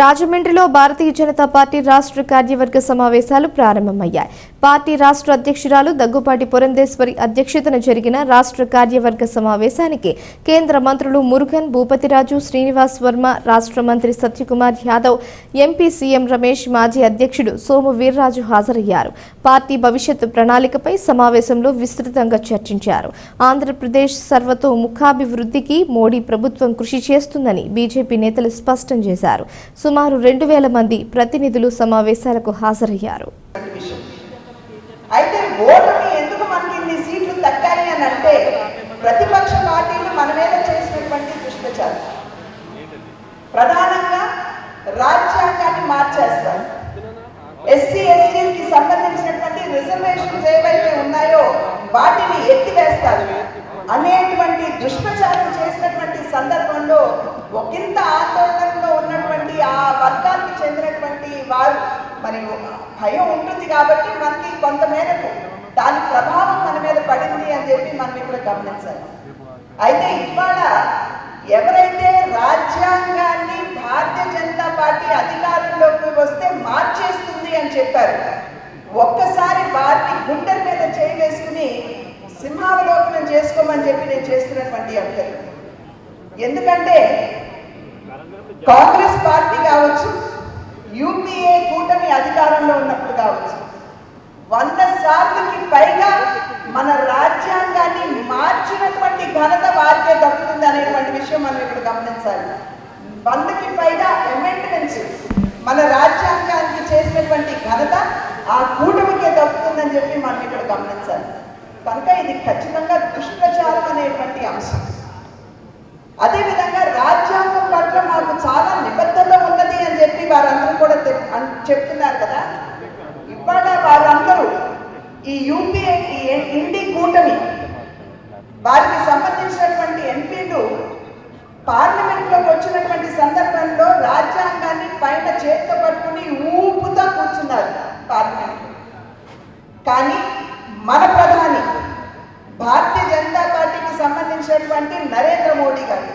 రాజమండ్రిలో భారతీయ జనతా పార్టీ రాష్ట్ర కార్యవర్గ సమావేశాలు ప్రారంభమయ్యాయి. పార్టీ రాష్ట్ర అధ్యక్షురాలు దగ్గుపాటి పురంధేశ్వరి అధ్యక్షతన జరిగిన రాష్ట్ర కార్యవర్గ సమావేశానికి కేంద్ర మంత్రులు మురుగన్ భూపతిరాజు శ్రీనివాస్ వర్మ రాష్ట్ర మంత్రి సత్యకుమార్ యాదవ్ ఎంపీ సీఎం రమేష్ మాజీ అధ్యక్షుడు సోము వీర్రాజు హాజరయ్యారు. పార్టీ భవిష్యత్తు ప్రణాళికపై సమావేశంలో విస్తృతంగా చర్చించారు. ఆంధ్రప్రదేశ్ సర్వతో ముఖాభివృద్ధికి మోడీ ప్రభుత్వం కృషి చేస్తుందని బీజేపీ నేతలు స్పష్టం చేశారు. సుమారు రెండు వేల మంది ప్రతినిధులు సమావేశాలకు హాజరయ్యారు. ఓటమి ఎందుకు మనకి ఇన్ని సీట్లు తగ్గాయి అని అంటే ప్రతిపక్ష పార్టీలు మన మీద చేసినటువంటి దుష్టచారం ప్రధానంగా రాజ్యాంగాన్ని మార్చేస్తారు ఎస్సీ ఎస్టీకి సంబంధించినటువంటి రిజర్వేషన్స్ ఏవైతే ఉన్నాయో వాటిని ఎత్తివేస్తారు. అనేటువంటి దుష్ప్రచారం చేసినటువంటి సందర్భంలో ఒకంత ఆందోళనలో ఉన్నటువంటి ఆ వర్గానికి చెందినటువంటి వారు మరి భయం ఉంటుంది కాబట్టి మనకి కొంతమేరకు దాని ప్రభావం మన మీద పడింది అని చెప్పి మనం ఇక్కడ గమనించాలి. అయితే ఇవాళ ఎవరైతే రాజ్యాంగాన్ని భారతీయ జనతా పార్టీ అధికారంలోకి వస్తే మార్చేస్తుంది అని చెప్పారు. ఒక్కసారి వారిని గుండెల మీద చేయవేసుకుని సింహావలోకనం చేసుకోమని చెప్పి నేను చేస్తున్నటువంటి అభ్యర్థి. ఎందుకంటే కాంగ్రెస్ పార్టీ కావచ్చు యూపీఏ కూటమి అధికారంలో ఉన్నప్పుడు కావచ్చు వంద సార్లకి పైగా మన రాజ్యాంగాన్ని మార్చినటువంటి ఘనత వారికే దక్కుతుంది అనేటువంటి విషయం మనం ఇక్కడ గమనించాలి. వందకి పైగా అమెండ్మెంట్స్ మన రాజ్యాంగానికి చేసినటువంటి ఘనత ఆ కూటమికే దక్కుతుందని చెప్పి మనం ఇక్కడ గమనించాలి. కనుక ఇది ఖచ్చితంగా దుష్ప్రచారం అనేటువంటి అంశం. అదేవిధంగా రాజ్యాంగం పట్ల మాకు చాలా నిబద్ధత వారందరూ కూడా చెప్తున్నారు కదా? ఇవాళ వారందరూ ఈ యూపీఏ ఇండి కూటమి వారికి సంబంధించినటువంటి ఎంపీలు పార్లమెంట్లోకి వచ్చినటువంటి సందర్భంలో రాజ్యాంగాన్ని పైన చేతితో పట్టుకుని ఊపుతా కూర్చున్నారు పార్లమెంట్. కానీ మన ప్రధాని భారతీయ జనతా పార్టీకి సంబంధించినటువంటి నరేంద్ర మోడీ గారు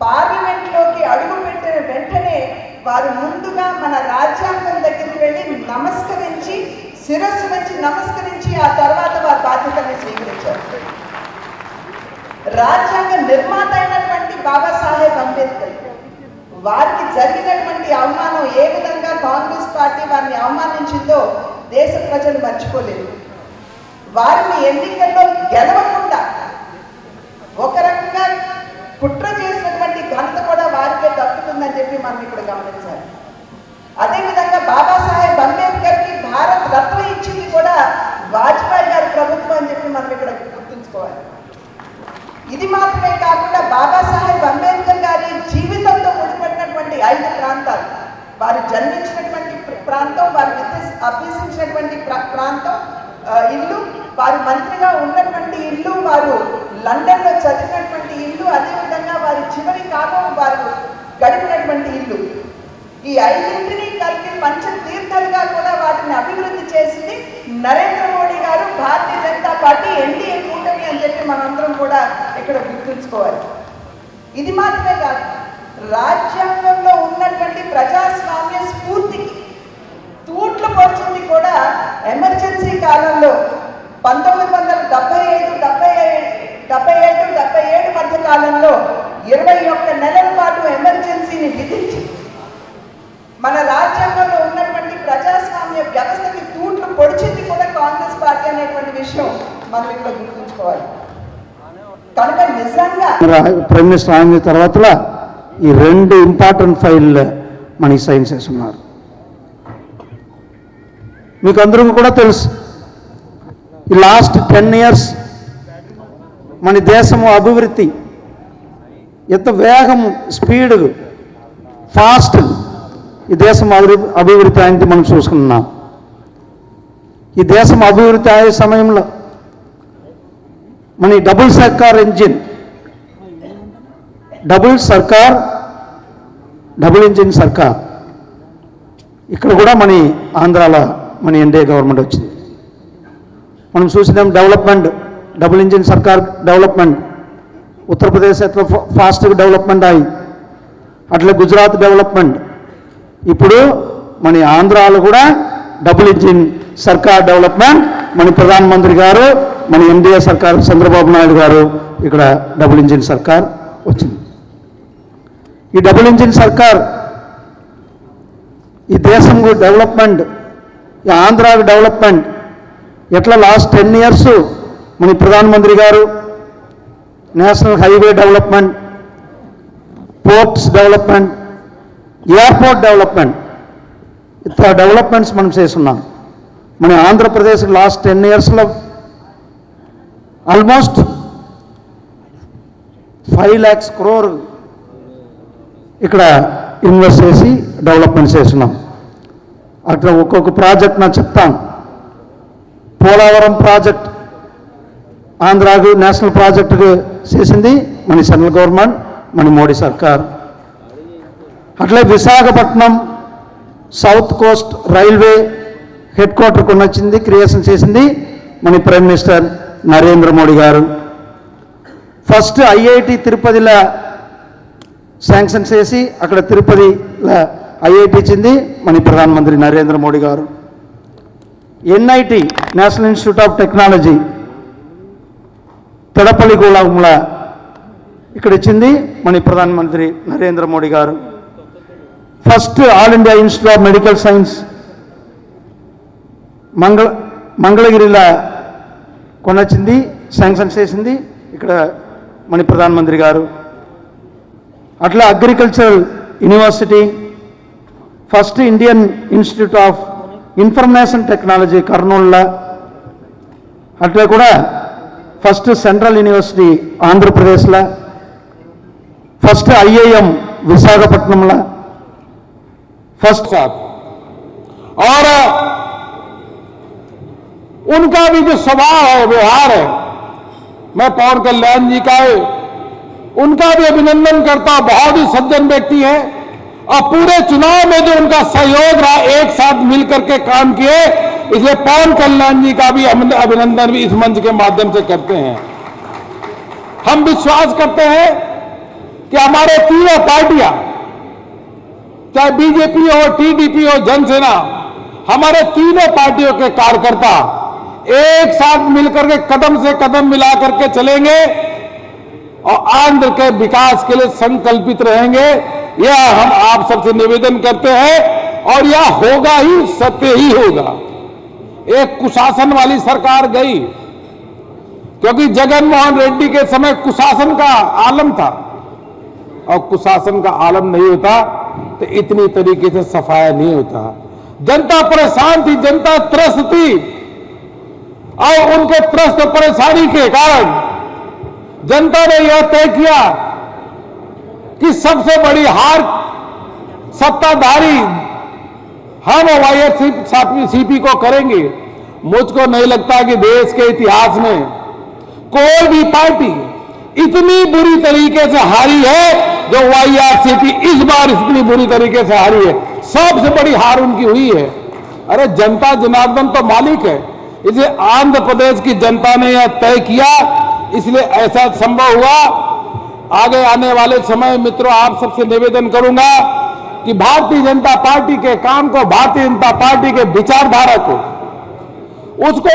పార్లమెంట్లోకి అడుగు పెట్టిన వెంటనే వారు ముందుగా మన రాజ్యాంగం దగ్గరికి వెళ్ళి నమస్కరించి శిరస్సు వచ్చి నమస్కరించి ఆ తర్వాత వారి బాధ్యతల్ని స్వీకరించారు. రాజ్యాంగ నిర్మాత అయినటువంటి బాబాసాహెబ్ అంబేద్కర్ వారికి జరిగినటువంటి అవమానం ఏ విధంగా కాంగ్రెస్ పార్టీ వారిని అవమానించిందో దేశ ప్రజలు మర్చిపోలేదు. వారిని ఎన్నికల్లో గెలవకుండా ఒక రకంగా కుట్ర చేసినటువంటి ఘనత కూడా వారికే దక్కుతుందని చెప్పి మనం ఇక్కడ గమనించాలి. అదేవిధంగా బాబాసాహెబ్ అంబేద్కర్కి భారత్ రత్న ఇచ్చింది కూడా వాజ్పేయి గారి ప్రభుత్వం అని చెప్పి మనం ఇక్కడ గుర్తుంచుకోవాలి. ఇది మాత్రమే కాకుండా బాబాసాహెబ్ అంబేద్కర్ గారి జీవితంతో ముడిపడినటువంటి ఐదు ప్రాంతాలు వారు జన్మించినటువంటి ప్రాంతం వారు అభ్యసించినటువంటి ప్రాంతం ఇల్లు వారు మంత్రిగా ఉన్నటువంటి ఇల్లు వారు లండన్లో చదివినటువంటి ఇల్లు అదేవిధంగా వారి చివరి కాలం వారు గడిపినటువంటి ఇల్లు. ఈ ఐదింటిని కలిపి పంచ తీర్థాలుగా కూడా వాటిని అభివృద్ధి చేసింది నరేంద్ర మోడీ గారు భారతీయ జనతా పార్టీ ఎన్డీఏ కూటమి అని చెప్పి మనందరం కూడా ఇక్కడ గుర్తుంచుకోవాలి. ఇది మాత్రమే కాదు రాజ్యాంగంలో ఉన్నటువంటి ప్రజాస్వామ్య స్ఫూర్తికి తూట్లు పొడిచింది కూడా ఎమర్జెన్సీ కాలంలో పంతొమ్మిది వందల డెబ్బై ఐదు డెబ్బై ఐదు డెబ్బై ఐదు డెబ్బై ఏడు మధ్య కాలంలో ఇరవై ఒక్క నెలల పాటు ఎమర్జెన్సీని విధించి మన రాజ్యాంగంలో ఉన్నటువంటి ప్రజాస్వామ్య వ్యవస్థకి తూట్లు పొడిచింది కూడా కాంగ్రెస్ పార్టీ అనేటువంటి విషయం మనం ఇక్కడ గుర్తుంచుకోవాలి. కనుక నిజంగా ప్రైమ్ మినిస్టర్ ఆయన తర్వాత ఈ రెండు ఇంపార్టెంట్ ఫైల్ మనకి సైన్ చేస్తున్నారు. మీకు అందరికీ కూడా తెలుసు ఈ లాస్ట్ టెన్ ఇయర్స్ మన దేశము అభివృద్ధి ఎంత వేగం స్పీడ్ ఫాస్ట్ ఈ దేశం అభివృద్ధి అభివృద్ధి అయింది మనం చూసుకున్నాం. ఈ దేశం అభివృద్ధి అయ్యే సమయంలో మన ఈ డబుల్ సర్కార్ ఇంజిన్ డబుల్ సర్కార్ డబుల్ ఇంజిన్ సర్కార్. ఇక్కడ కూడా మన ఆంధ్రాలో మన ఎన్డీఏ గవర్నమెంట్ వచ్చింది. మనం చూసినాం డెవలప్మెంట్ డబుల్ ఇంజిన్ సర్కార్ డెవలప్మెంట్. ఉత్తరప్రదేశ్ ఎట్లా ఫాస్ట్గా డెవలప్మెంట్ అయ్యి అట్లా గుజరాత్ డెవలప్మెంట్. ఇప్పుడు మన ఆంధ్రాలో కూడా డబుల్ ఇంజిన్ సర్కార్ డెవలప్మెంట్. మన ప్రధానమంత్రి గారు మన ఎన్డీఏ సర్కార్ చంద్రబాబు నాయుడు గారు ఇక్కడ డబుల్ ఇంజిన్ సర్కార్ వచ్చింది. ఈ డబుల్ ఇంజిన్ సర్కార్ ఈ దేశం డెవలప్మెంట్ ఈ ఆంధ్ర డెవలప్మెంట్. ఎట్లా లాస్ట్ టెన్ ఇయర్స్ మన ప్రధానమంత్రి గారు national highway development ports development airport development. ఇట్లా డెవలప్మెంట్స్ మనం చేస్తున్నాం. మన ఆంధ్రప్రదేశ్ లాస్ట్ టెన్ ఇయర్స్లో ఆల్మోస్ట్ ఫైవ్ ల్యాక్స్ క్రోర్ ఇక్కడ ఇన్వెస్ట్ చేసి డెవలప్మెంట్ చేస్తున్నాం. అట్లా ఒక్కొక్క ప్రాజెక్ట్ నా చెప్తాను పోలవరం ప్రాజెక్ట్ ఆంధ్రాకు నేషనల్ ప్రాజెక్టు చేసింది మన సెంట్రల్ గవర్నమెంట్ మన మోడీ సర్కార్. అట్లే Visakhapatnam south coast railway headquarter కొన్ని క్రియేషన్ చేసింది మన ప్రైమ్ మినిస్టర్ నరేంద్ర మోడీ గారు. ఫస్ట్ ఐఐటి తిరుపతిలో శాంక్షన్ చేసి అక్కడ తిరుపతిలో ఐఐటి ఇచ్చింది మన ప్రధానమంత్రి నరేంద్ర మోడీ గారు. NIT national institute of technology పెడపల్లిగూళంలో ఇక్కడ ఇచ్చింది మన ప్రధానమంత్రి నరేంద్ర మోడీ గారు. First all India institute of medical science మంగళ మంగళగిరిలా కొనొచ్చింది శాంక్షన్ చేసింది ఇక్కడ మన ప్రధానమంత్రి గారు. అట్లా agricultural university first Indian institute of information technology కర్నూలులో. అట్లా కూడా first central university Andhra Pradesh first IIM विशाखपट first साहब और, उनका भी जो स्वभाव है, व्यवहार है, मैं पवन कल्याण जी का है, उनका भी अभिनंदन करता बहुत ही सज्जन व्यक्ति है, और पूरे चुनाव में जो उनका सहयोग रहा, एक साथ मिलकर के काम किए इसलिए पवन कल्याण जी का भी अभिनंदन भी इस मंच के माध्यम से करते हैं। हम विश्वास करते हैं कि हमारे तीनों पार्टियाँ, चाहे बीजेपी हो, टीडीपी हो, जनसेना, हमारे तीनों पार्टियों के कार्यकर्ता एक साथ मिलकर के कदम से कदम मिला करके चलेंगे और आंध्र के विकास के लिए संकल्पित रहेंगे। यह हम आप सबसे निवेदन करते हैं और यह होगा ही, सत्य ही होगा। एक कुशासन वाली सरकार गई, क्योंकि जगन मोहन रेड्डी के समय कुशासन का आलम था। और कुशासन का आलम नहीं होता तो इतनी तरीके से सफाया नहीं होता। जनता परेशान थी, जनता त्रस्त थी। और उनके त्रस्त परेशानी के कारण जनता ने यह तय किया कि सबसे बड़ी हार सत्ताधारी हम वाई सीपी को करेंगे। मुझको नहीं लगता कि देश के इतिहास में कोई भी पार्टी इतनी बुरी तरीके से हारी है जो वाईआरसीपी इस बार इतनी बुरी तरीके से हारी है। सबसे बड़ी हार उनकी हुई है। अरे जनता जनार्दन तो मालिक है। इसे आंध्र प्रदेश की जनता ने यह तय किया, इसलिए ऐसा संभव हुआ। आगे आने वाले समय मित्रों, आप सबसे निवेदन करूँगा कि भारतीय जनता पार्टी के काम को भारतीय जनता पार्टी के विचारधारा को उसको